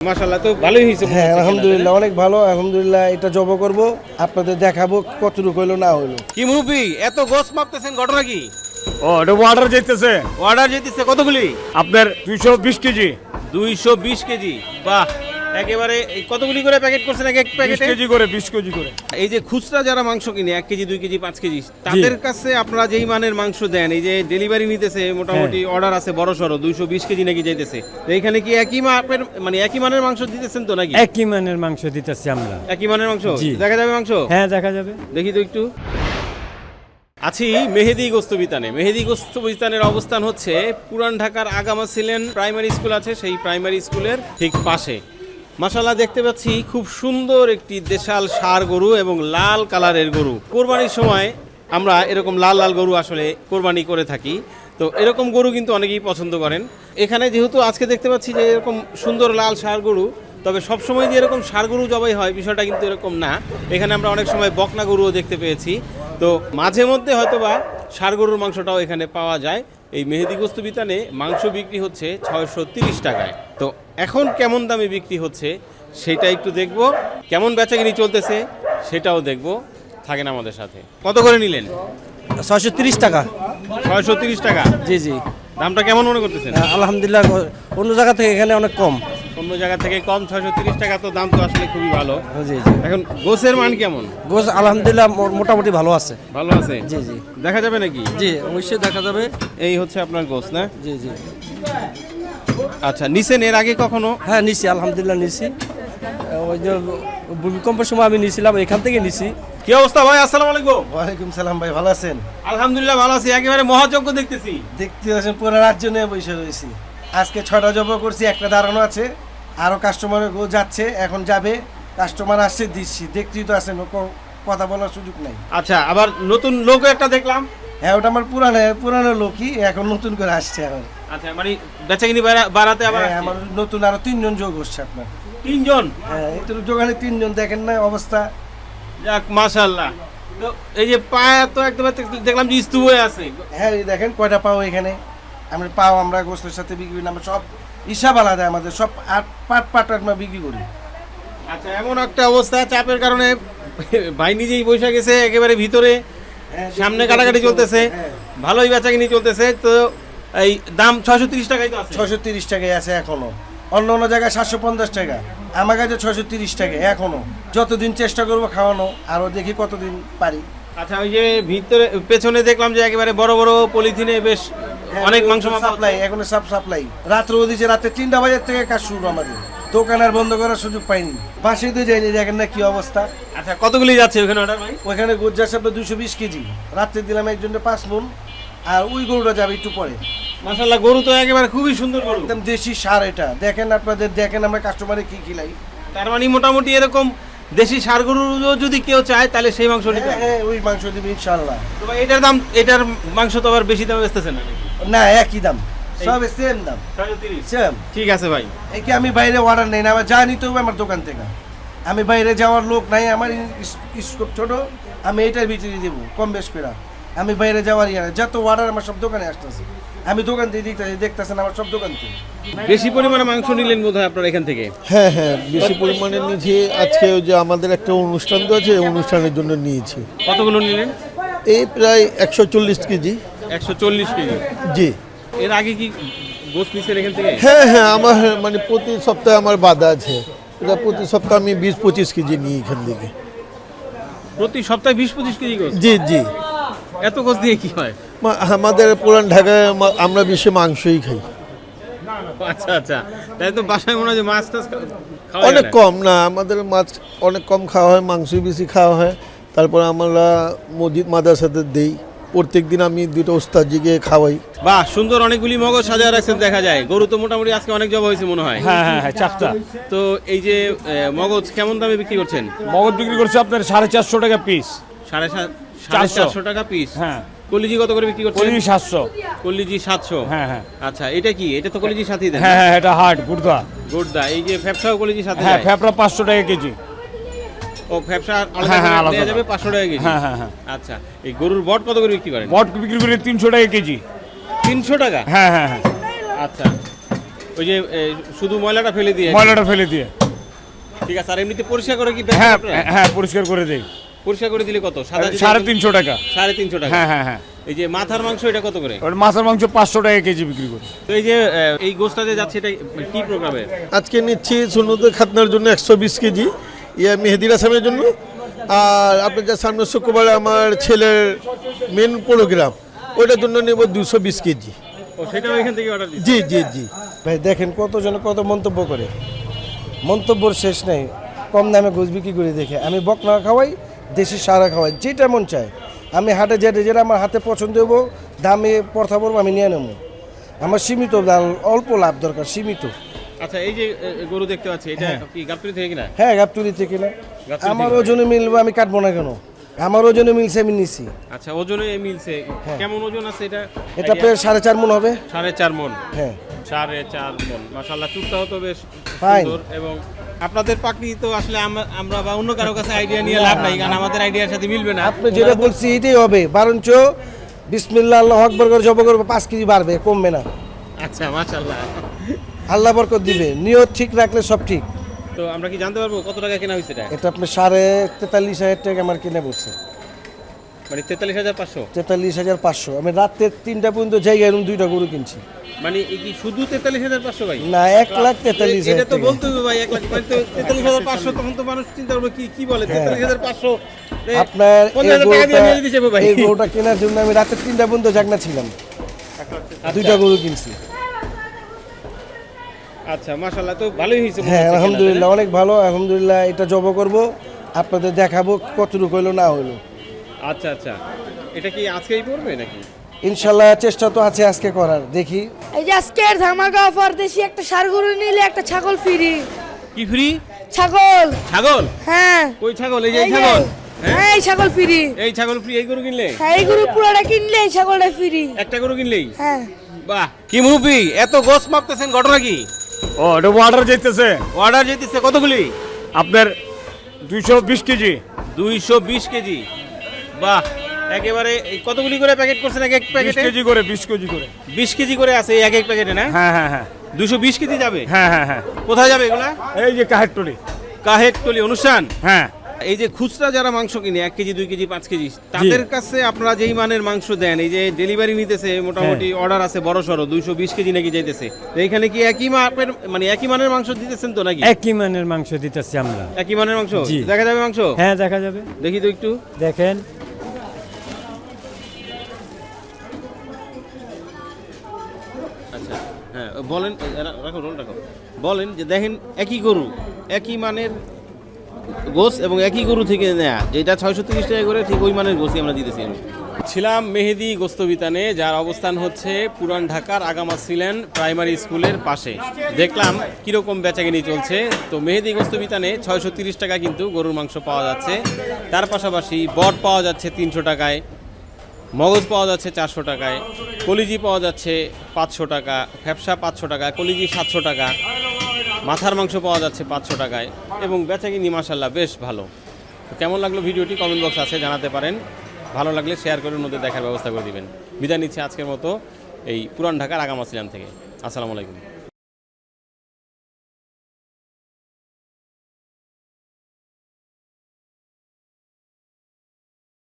তো ভালোই হয়েছে হ্যাঁ আলহামদুলিল্লাহ অনেক ভালো আলহামদুলিল্লাহ এটা জব করব আপনাদের দেখাবো কতটুকু হইল না হইল। কি মুরব্বি এত গোস মাপতেছেন ঘটনা কি? ও এটা অর্ডার যাইতেছে অর্ডার যেতেছে কতগুলি? আপনার দুইশো বিশ কেজি। দুইশো বিশ কেজি বাহ। একেবারে কতগুলি করে প্যাকেট করছেন এক এক প্যাকেট? কেজি করে বিশ কেজি করে। এই যে খুচরা যারা মাংস কিনে এক কেজি দুই কেজি পাঁচ কেজি তাদের কাছে আপনারা যেই মানের মাংস দেন এই যে ডেলিভারি নিতেছে মোটামুটি হ্যাঁ। অর্ডার আছে বড় সড়ো দুইশো বিশ কেজি নাকি যাইতেছে। এইখানে কি একই মাপের মানে একই মানের মাংস দিতেছেন তো নাকি? একই মানের মাংস দিতেছি আমরা। একই মানের মাংস? দেখা যাবে মাংস? হ্যাঁ দেখা যাবে। দেখি তো একটু। আছি মেহেদি গোস্তবিতানে মেহেদি গোস্তবিতানের অবস্থান হচ্ছে পুরান ঢাকার আগামা ছিলেন প্রাইমারি স্কুল আছে সেই প্রাইমারি স্কুলের ঠিক পাশে। মাসাল্লাহ দেখতে পাচ্ছি খুব সুন্দর একটি দেশাল সার গরু এবং লাল কালারের গরু। কোরবানির সময় আমরা এরকম লাল লাল গরু আসলে কোরবানি করে থাকি। তো এরকম গরু কিন্তু অনেকেই পছন্দ করেন। এখানে যেহেতু আজকে দেখতে পাচ্ছি যে এরকম সুন্দর লাল সার গরু, তবে সবসময় যে এরকম সার গরু জবাই হয় বিষয়টা কিন্তু এরকম না। এখানে আমরা অনেক সময় বকনা গরুও দেখতে পেয়েছি। তো মাঝে মধ্যে হয়তোবা সার গরুর মাংসটাও এখানে পাওয়া যায়। এই মেহেদি গোস্ত বিতানে মাংস বিক্রি হচ্ছে ছয়শো তিরিশ টাকায়। তো এখন কেমন দামে বিক্রি হচ্ছে সেটা একটু দেখব। কেমন বেচাকিনি চলতেছে সেটাও দেখব। থাকেন আমাদের সাথে। কত করে নিলেন? ছয়শো তিরিশ টাকা। ছয়শো তিরিশ টাকা? জি জি। দামটা কেমন মনে করতেছেন? আলহামদুলিল্লাহ অন্য জায়গা থেকে এখানে অনেক কম। অন্য জায়গা থেকে কম ছয়শো তিরিশ টাকা তো দাম তো আসলে খুবই ভালো। জি জি। এখন গোসের মান কেমন? গোস আলহামদুলিল্লাহ মো- মোটামুটি ভালো আছে। ভালো আছে? জি জি। দেখা যাবে নাকি? জি অবশ্যই দেখা যাবে। এই হচ্ছে আপনার গোস না? জি জি। আচ্ছা নিছেন এর আগে কখনো? হ্যাঁ নিছি আলহামদুলিল্লাহ নিছি। ওই যে ভূমিকম্পের সময় আমি নিছিলাম এখান থেকে নিছি। কি অবস্থা ভাই? আসসালামু আলাইকুম। ওয়ালাইকুম সালাম ভাই ভালো আছেন? আলহামদুলিল্লাহ ভালো আছি। একেবারে মহাযজ্ঞ দেখতেছি। দেখতে পাচ্ছেন পুরো রাজ্য নিয়ে বসে রয়েছি। আজকে ছটা জব করছি একটা দাঁড়ানো আছে। আরও কাস্টমার যাচ্ছে এখন যাবে কাস্টমার আসছে দিচ্ছি। দেখতেই তো আছেন ক- কথা বলার সুযোগ নাই। আচ্ছা আবার নতুন লোক একটা দেখলাম। হ্যাঁ ওটা আমার পুরানো পুরানো লোকই এখন নতুন করে আসছে এখন। আচ্ছা মানে বেচাকিনি বাড়া- বাড়াতে আবার হ্যাঁ, আমার নতুন আরও তিনজন যোগ হচ্ছে আপনার। তিনজন? হ্যাঁ এই তো দোকানে তিনজন দেখেন না অবস্থা। যাক মাশাআল্লাহ। তো এই যে পায়া তো একদম দেখলাম যে স্তূপ হয়ে আছে। হ্যাঁ এই দেখেন কয়টা পাও এখানে? আমরা পাও আমরা গোস্তের সাথে বিক্রি করি আমরা সব হিসাব আলাদা আমাদের সব আট পাট পাট আমরা বিক্রি করি। আচ্ছা এমন একটা অবস্থা চাপের কারণে ভাই নিজেই বসে গেছে একেবারে ভিতরে হ্যাঁ, সামনে কাটাকাটি চলতেছে হ্যাঁ। ভালোই বেচাকিনি চলতেছে তো এই দাম ছয়শো তিরিশ টাকাই তো আছে। ছশো তিরিশ টাকায় আছে এখনও। অন্য অন্য জায়গায় সাতশো পঞ্চাশ টাকা আমার কাছে ছশো তিরিশ টাকা এখনও। যতদিন চেষ্টা করব খাওয়ানো আরও দেখি কতদিন পারি। আচ্ছা ওই যে ভিতরে পেছনে দেখলাম যে একেবারে বড় বড় পলিথিনে বেশ অনেক মাংস সাপ্লাই এখন সব সাপ্লাই রাত্রে ওদিকে রাতে তিনটা বাজার থেকে কাজ শুরু আমাদের। দোকান আর বন্ধ করার সুযোগ পাইনি। বাসে তো যাইনি দেখেন না কি অবস্থা। আচ্ছা কতগুলি যাচ্ছে ওখানে অর্ডার ভাই? ওখানে গোজ যাচ্ছে আপনার দুশো বিশ কেজি। রাত্রে দিলাম একজনের পাঁচ মন আর ওই গরুটা যাবে একটু পরে। মাশাল্লাহ গরু তো একেবারে খুবই সুন্দর গরু। একদম দেশি সার এটা। দেখেন আপনাদের দেখেন আমরা কাস্টমারে কি খিলাই। তার মানে মোটামুটি এরকম দেশি সার গরু যদি কেউ চায় তাহলে সেই মাংস নিতে হ্যাঁ হ্যাঁ ওই মাংস দিবে ইনশাল্লাহ তো ভাই এটার দাম এটার মাংস তো আবার বেশি দামে বেচতেছে না? না একই দাম। সব সেম দাম। 630 সেম ঠিক আছে ভাই। এই কি আমি বাইরে অর্ডার নেই না আমার যা নিতে হবে আমার দোকান থেকে। আমি বাইরে যাওয়ার লোক নাই আমার স্কোপ ছোট আমি এটার ভিতরে দেবো কম বেশ করে আমি বাইরে যাওয়ার ইয়ে না যত অর্ডার আমার সব দোকানে আসতেছে। আমি দোকান দিয়ে দেখতেছি দেখতেছেন আমার সব দোকান থেকে বেশি পরিমাণে মাংস নিলেন বোধহয় আপনার এখান থেকে? হ্যাঁ হ্যাঁ বেশি পরিমাণে নিয়েছি। আজকে ওই যে আমাদের একটা অনুষ্ঠান তো আছে অনুষ্ঠানের জন্য নিয়েছি। কতগুলো নিলেন? এই প্রায় একশো চল্লিশ কেজি। একশো চল্লিশ কেজি? জি। এর আগে কি গোস নিচ্ছেন এখান থেকে? হ্যাঁ হ্যাঁ আমার মানে প্রতি সপ্তাহে আমার বাধা আছে। এটা প্রতি সপ্তাহে আমি বিশ পঁচিশ কেজি নিই এখান থেকে। প্রতি সপ্তাহে বিশ পঁচিশ কেজি জি জি। এত গোস দিয়ে কি হয়? আমাদের পুরান ঢাকায় আমরা বেশি মাংসই খাই। আচ্ছা আচ্ছা। তাই তো বাসায় মনে হয় মাছ টাছ অনেক কম না আমাদের মাছ অনেক কম খাওয়া হয় মাংসই বেশি খাওয়া হয়। তারপর আমরা মসজিদ মাদ্রাসাতে দেই। প্রত্যেক দিন আমি দুটো ওস্তাদজিকে খাওয়াই। বাহ সুন্দর অনেকগুলি মগজ সাজায় রাখছেন দেখা যায়। গরু তো মোটামুটি আজকে অনেক জবা হয়েছে মনে হয়। হ্যাঁ হ্যাঁ হ্যাঁ চারটা। তো এই যে মগজ কেমন দামে বিক্রি করছেন? মগজ বিক্রি করছে আপনার সাড়ে চারশো টাকা পিস সাড়ে সাত সাড়ে চারশো। চারশো টাকা পিস হ্যাঁ। কলিজি কত করে বিক্রি করছেন? কলিজি সাতশো। কলিজি সাতশো? হ্যাঁ হ্যাঁ। আচ্ছা এটা কি? এটা তো কলিজি সাথেই দেন। হ্যাঁ হ্যাঁ এটা হাট গুর্দা। গোড্ডা এই যে ফ্যাপসাও কলিজি সাথে হ্যাঁ যায়? ফ্যাপড়া পাঁচশো টাকা কেজি। ও ফ্যাপসা আলাদা হ্যাঁ, হ্যাঁ, আলাদা যাবে। পাঁচশো টাকা কেজি? হ্যাঁ হ্যাঁ হ্যাঁ। আচ্ছা এই গরুর বট কত করে বিক্রি করেন? বট বিক্রি করে তিনশো টাকা কেজি। তিনশো টাকা? হ্যাঁ হ্যাঁ হ্যাঁ। আচ্ছা ওই যে শুধু ময়লাটা ফেলে দিয়ে? ময়লাটা ফেলে দিয়ে। ঠিক আছে আর এমনিতে পরিষ্কার করে কি হ্যাঁ হ্যাঁ পরিষ্কার করে দেই। পরিষ্কার করে দিলে কত? সাড়ে তিনশো টাকা। সাড়ে তিনশো টাকা? হ্যাঁ হ্যাঁ হ্যাঁ। এই যে মাথার মাংস এটা কত করে? মাছের মাংস পাঁচশো টাকা কেজি বিক্রি করি। তো এই যে এই গোষ্ঠটা যে যাচ্ছে এটা কি প্রোগ্রামে আজকে নিচ্ছি সুন্নত খাতনার জন্য একশো বিশ কেজি। ইয়া মেহেদির আসামের জন্য। আর আপনার যা সামনে শুক্রবারে আমার ছেলের মেন প্রোগ্রাম ওইটার জন্য নেব দুশো বিশ কেজি। সেটাও এখান থেকে অর্ডার জি জি জি। ভাই দেখেন কতজন কত মন্তব্য করে। মন্তব্যর শেষ নেই। কম দামে গোছ বিক্রি করে দেখে। আমি বকনা খাওয়াই দেশি সারা খাওয়াই যেটা মন চায়। আমি হাটে যেটা যেটা আমার হাতে পছন্দ হব দামে পড়তা পড়ব আমি নিয়ে নেব। আমার সীমিত অল্প লাভ দরকার সীমিত। আচ্ছা এই যে গরু দেখতে পাচ্ছি এটা কি গাবতলি থেকে কিনা? হ্যাঁ গাবতুলি থেকে না। আমার ওজনে মিলবে আমি কাটবো না কেন? আমার ওজনে মিলছে আমি নিছি। আচ্ছা ওজনে মিলছে। কেমন ওজন আছে এটা? এটা প্রায় সাড়ে চার মন হবে। সাড়ে চার মন। হ্যাঁ। সাড়ে চার মন। মাসাল্লাহ চুপটাও তো বেশ. সুন্দর এবং আপনাদের পাখি তো আসলে আমরা বা অন্য কারও কাছে আইডিয়া নিয়ে লাভ নাই কারণ আমাদের আইডিয়ার সাথে মিলবে না। আপনি যেটা বলছি এটাই হবে। বরঞ্চ বিসমিল্লা আল্লাহ আকবর করে জব করবে পাঁচ কেজি বাড়বে কমবে না। আচ্ছা মাশাল্লাহ আল্লাহ বরকত দিবে। নিয়ত ঠিক রাখলে সব ঠিক। তো আমরা কি জানতে পারব কত টাকা কেনা হয়েছে এটা? এটা আপনি সাড়ে তেতাল্লিশ হাজার টাকা আমার কিনে বলছে। মানে তেতাল্লিশ হাজার পাঁচশো? তেতাল্লিশ হাজার পাঁচশো। আমি রাত্রে তিনটা পর্যন্ত জায়গায় এরকম দুইটা গরু কিনছি। মানে কি শুধু তেতাল্লিশ হাজার পাঁচশো ভাই? না এক লাখ তেতাল্লিশ এটা তো বলতে হবে ভাই এক লাখ মানে তেতাল্লিশ হাজার পাঁচশো তখন তো মানুষ চিন্তা করবে কি কি বলে? তেতাল্লিশ হাজার পাঁচশো এ, আপনার এই গরুটা কেনার জন্য আমি রাতে তিনটা পর্যন্ত জাগনা ছিলাম। দুইটা গরু কিনছি। আচ্ছা মাশাল্লাহ তো ভালোই হয়েছে হ্যাঁ আলহামদুলিল্লাহ অনেক ভালো। আলহামদুলিল্লাহ এটা জব করব। আপনাদের দেখাবো কতটুকু হইল না হইল কেনাটা। আচ্ছা আচ্ছা। এটা কি আজকেই পড়বে নাকি? ইনশাল্লাহ চেষ্টা তো আছে আজকে করার দেখি। এই যে আজকের ধামাকা অফার দেশি একটা ষাড় গরু নিলে একটা ছাগল ফ্রি কি ফ্রি ছাগল। ছাগল? হ্যাঁ। ওই ছাগল? এই যে এই ছাগল। হ্যাঁ হ্যাঁ। এই ছাগল ফ্রি এই ছাগল ফ্রি এই গরু কিনলে? হ্যাঁ এই গরু পুরোটা কিনলে এই ছাগলটা ফ্রি একটা গরু কিনলেই? হ্যাঁ। বাহ কি মুভি এত গোস মাপতেছেন ঘটনা কি? ও এটা অর্ডার যেতেছে। অর্ডার যেতেছে কতগুলি? আপনার দুইশো বিশ কেজি। দুইশো বিশ কেজি। বাহ একেবারে কতগুলি করে প্যাকেট করছেন এক এক প্যাকেটে কেজি করে বিশ কেজি করে। বিশ কেজি করে আছে এই এক এক প্যাকেটে না? হ্যাঁ হ্যাঁ হ্যাঁ। দুশো বিশ কেজি যাবে? হ্যাঁ হ্যাঁ হ্যাঁ। কোথায় যাবে এগুলা? এই যে কাহেরটলি কাহের টলি অনুষ্ঠান? হ্যাঁ। এই যে খুচরা যারা মাংস কিনে এক কেজি দুই কেজি পাঁচ কেজি তাদের কাছে আপনারা যেই মানের মাংস দেন এই যে ডেলিভারি নিতেছে মোটামুটি অর্ডার আছে বড় সড়ো দুইশো বিশ কেজি নাকি যাইতেছে। এইখানে কি একই মাপের মানে একই মানের মাংস দিতেছেন তো নাকি? একই মানের মাংস দিতেছি আমরা। একই মানের মাংস? দেখা যাবে মাংস? হ্যাঁ দেখা যাবে। দেখি তো একটু। দেখেন। বলেন রাখো, রোল রাখো। বলেন যে, দেখেন, একই গরু, একই মানের গোস এবং একই গরু থেকে নেয়া, যেটা ছয়শো তিরিশ টাকা করে, ঠিক ওই মানের গোসই আমরা দিতেছি ছিলাম মেহেদি গোস্তবিতানে, যার অবস্থান হচ্ছে পুরান ঢাকার আগামা ছিলেন প্রাইমারি স্কুলের পাশে। দেখলাম কীরকম বেচাকিনি চলছে। তো মেহেদি গোস্তবিতানে ছয়শো তিরিশ টাকা কিন্তু গরুর মাংস পাওয়া যাচ্ছে। তার পাশাপাশি বট পাওয়া যাচ্ছে তিনশো টাকায়। মগজ পাওয়া যাচ্ছে চারশো টাকায়, কলিজি পাওয়া যাচ্ছে পাঁচশো টাকা, ফ্যাপসা পাঁচশো টাকা কলিজি সাতশো টাকা, মাথার মাংস পাওয়া যাচ্ছে পাঁচশো টাকায় এবং বেচাকিনি মাসাল্লাহ বেশ ভালো। তো কেমন লাগল ভিডিওটি কমেন্ট বক্স আছে জানাতে পারেন। ভালো লাগলে শেয়ার করে অন্যদের দেখার ব্যবস্থা করে দিবেন। বিদায় নিচ্ছে আজকের মতো এই পুরান ঢাকার আগামা সিলাম থেকে। আসসালামু আলাইকুম।